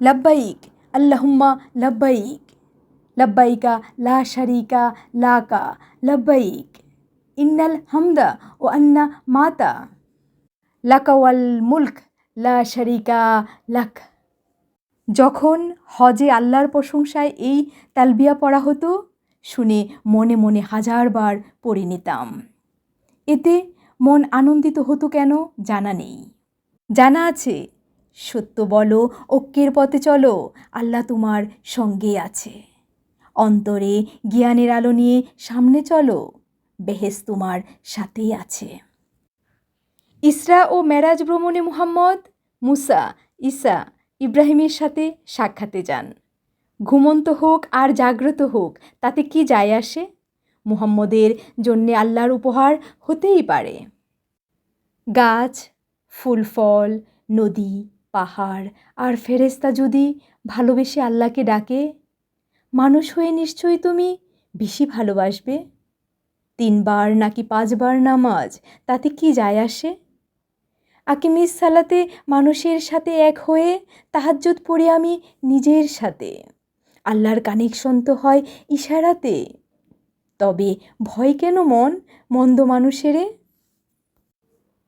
লব্বাইক আল্লাহুম্মা লব্বাইক লব্বাইকা লা শারিকা লাকা লব্বাইক ইন্নাল হামদা ও আন্না মাতা লাকাওয়াল মুলক লা শারিকা লাক যখন হজে আল্লাহর প্রশংসায় এই তালবিয়া পড়া হতো, শুনে মনে মনে হাজারবার পড়ে নিতাম। এতে মন আনন্দিত হতো কেন জানা নেই। জানা আছে সত্য বলো, ঐক্যের পথে চলো, আল্লাহ তোমার সঙ্গে আছে। অন্তরে জ্ঞানের আলো নিয়ে সামনে চলো বেহেস তোমার সাথেই আছে। ইসরা ও মেরাজ ভ্রমণে মুহাম্মদ, মুসা, ঈসা, ইব্রাহিমের সাথে সাক্ষাতে যান। ঘুমন্ত হোক আর জাগ্রত হোক, তাতে কি যায় আসে? মুহাম্মদের জন্যে আল্লাহর উপহার হতেই পারে। গাছ, ফুল, ফল, নদী পাহাড় আর ফেরেস্তা যদি ভালোবেসে আল্লাহকে ডাকে, মানুষ হয়ে নিশ্চয়ই তুমি বেশি ভালোবাসবে। তিনবার নাকি পাঁচবার নামাজ, তাতে কি যায় আসে? আকিমিস সালাতে মানুষের সাথে এক হয়ে তাহাজ্জুদ পড়ে আমি নিজের সাথে। আল্লাহর কানেকশন তো হয় ইশারাতে। তবে ভয় কেন মন, মন্দ মানুষেরে?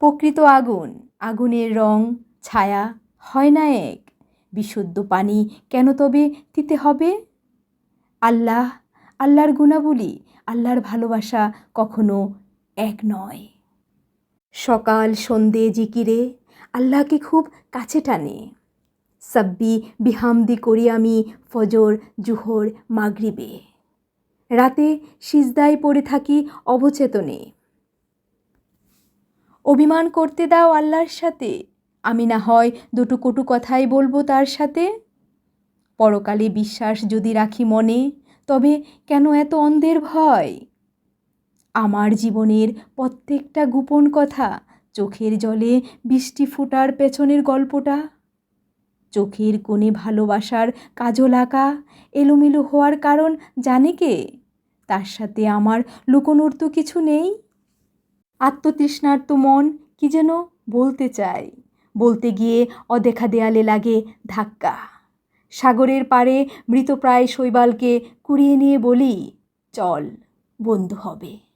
প্রকৃত আগুন, আগুনের রং, ছায়া হয় না এক? বিশুদ্ধ পানি কেন তবে দিতে হবে? আল্লাহ, আল্লাহর গুণাবলী, আল্লাহর ভালোবাসা কখনো এক নয়। সকাল, সন্ধে, জিকিরে আল্লাহকে খুব কাছে টানে। সাব্বি বিহামদি করি আমি ফজর, জুহর, মাগরিবে। রাতে সিজদায় পড়ে থাকি অবচেতনে। অভিমান করতে দাও আল্লাহর সাথে। আমি না হয় দুটো কটু কথাই বলব তার সাথে। পরকালে বিশ্বাস যদি রাখি মনে, তবে কেন এত অন্ধের ভয়? আমার জীবনের প্রত্যেকটা গোপন কথা, চোখের জলে বৃষ্টি ফোটার পেছনের গল্পটা। চোখের কোণে ভালোবাসার কাজল আঁকা, এলোমেলো হওয়ার কারণ জানে কে? তার সাথে আমার লুকোনোর তো কিছু নেই। আত্মতৃষ্ণার্ত মন কি যেন বলতে চায়। বলতে গিয়ে অদেখা দেয়ালে লাগে ধাক্কা। সাগরের পাড়ে মৃতপ্রায় শৈবালকে কুড়িয়ে নিয়ে বলি, চল, বন্ধু হবে।